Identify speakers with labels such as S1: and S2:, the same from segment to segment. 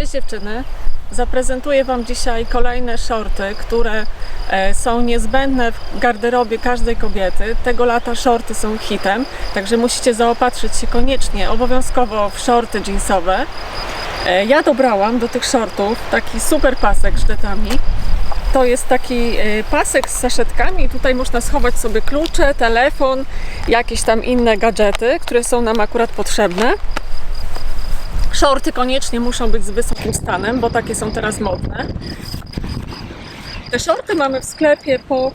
S1: Cześć dziewczyny. Zaprezentuję Wam dzisiaj kolejne shorty, które e, są niezbędne w garderobie każdej kobiety. Tego lata shorty są hitem, także musicie zaopatrzyć się koniecznie, obowiązkowo w shorty jeansowe. E, Ja dobrałam do tych shortów taki super pasek z sztetami. To jest taki e, pasek z saszetkami. Tutaj można schować sobie klucze, telefon, jakieś tam inne gadżety, które są nam akurat potrzebne. Shorty koniecznie muszą być z wysokim stanem, bo takie są teraz modne. Te shorty mamy w sklepie po.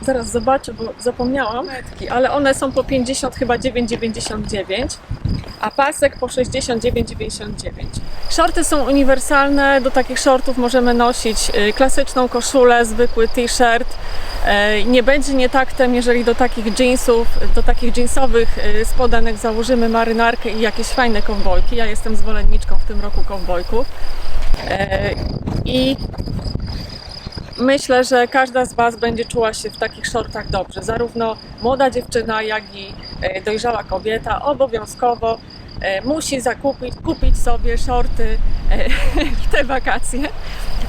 S1: Zaraz zobaczę, bo zapomniałam. Ale one są po 50, chyba 9,99, a pasek po 69,99. Shorty są uniwersalne. Do takich shortów możemy nosić y, klasyczną koszulę, zwykły t-shirt. E, Nie będzie nietaktem, jeżeli do takich jeansów, do takich jeansowych y, spodenek założymy marynarkę i jakieś fajne kowbojki. Ja jestem zwolenniczką w tym roku kowbojków. I myślę, że każda z Was będzie czuła się w takich shortach dobrze. Zarówno młoda dziewczyna, jak i dojrzała kobieta obowiązkowo musi zakupić, kupić sobie shorty e, w te wakacje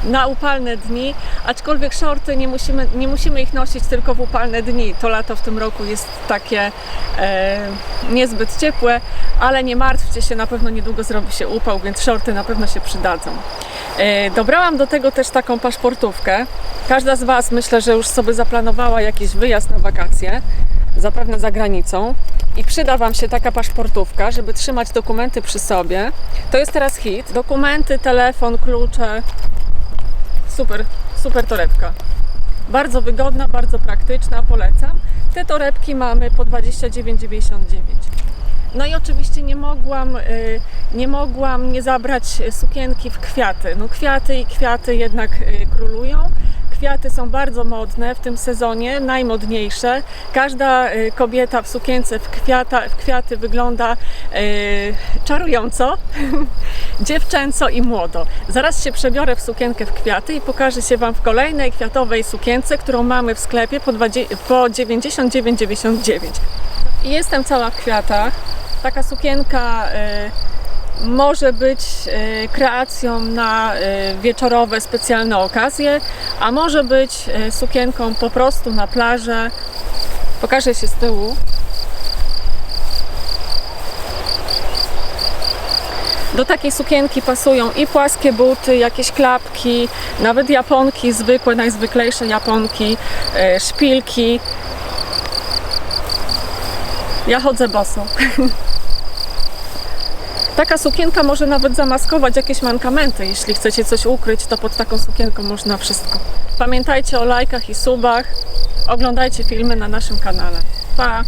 S1: na upalne dni, aczkolwiek shorty nie musimy, nie musimy ich nosić tylko w upalne dni. To lato w tym roku jest takie e, niezbyt ciepłe, ale nie martwcie się, na pewno niedługo zrobi się upał, więc shorty na pewno się przydadzą. E, Dobrałam do tego też taką paszportówkę. Każda z Was myślę, że już sobie zaplanowała jakiś wyjazd na wakacje, zapewne za granicą. I przyda Wam się taka paszportówka, żeby trzymać dokumenty przy sobie. To jest teraz hit. Dokumenty, telefon, klucze. Super, super torebka. Bardzo wygodna, bardzo praktyczna, polecam. Te torebki mamy po 29,99. No i oczywiście nie mogłam, y, nie mogłam nie zabrać sukienki w kwiaty. No kwiaty i kwiaty jednak y, królują. Kwiaty są bardzo modne w tym sezonie, najmodniejsze. Każda y, kobieta w sukience w, kwiata, w kwiaty wygląda y, czarująco, dziewczęco i młodo. Zaraz się przebiorę w sukienkę w kwiaty i pokażę się Wam w kolejnej kwiatowej sukience, którą mamy w sklepie po, 20, po 99,99. I jestem cała w kwiatach. Taka sukienka y, może być y, kreacją na y, wieczorowe specjalne okazje, a może być y, sukienką po prostu na plażę. Pokażę się z tyłu. Do takiej sukienki pasują i płaskie buty, jakieś klapki, nawet japonki, zwykłe, najzwyklejsze japonki, szpilki. Ja chodzę boso. Taka sukienka może nawet zamaskować jakieś mankamenty. Jeśli chcecie coś ukryć, to pod taką sukienką można wszystko. Pamiętajcie o lajkach i subach. Oglądajcie filmy na naszym kanale. Pa!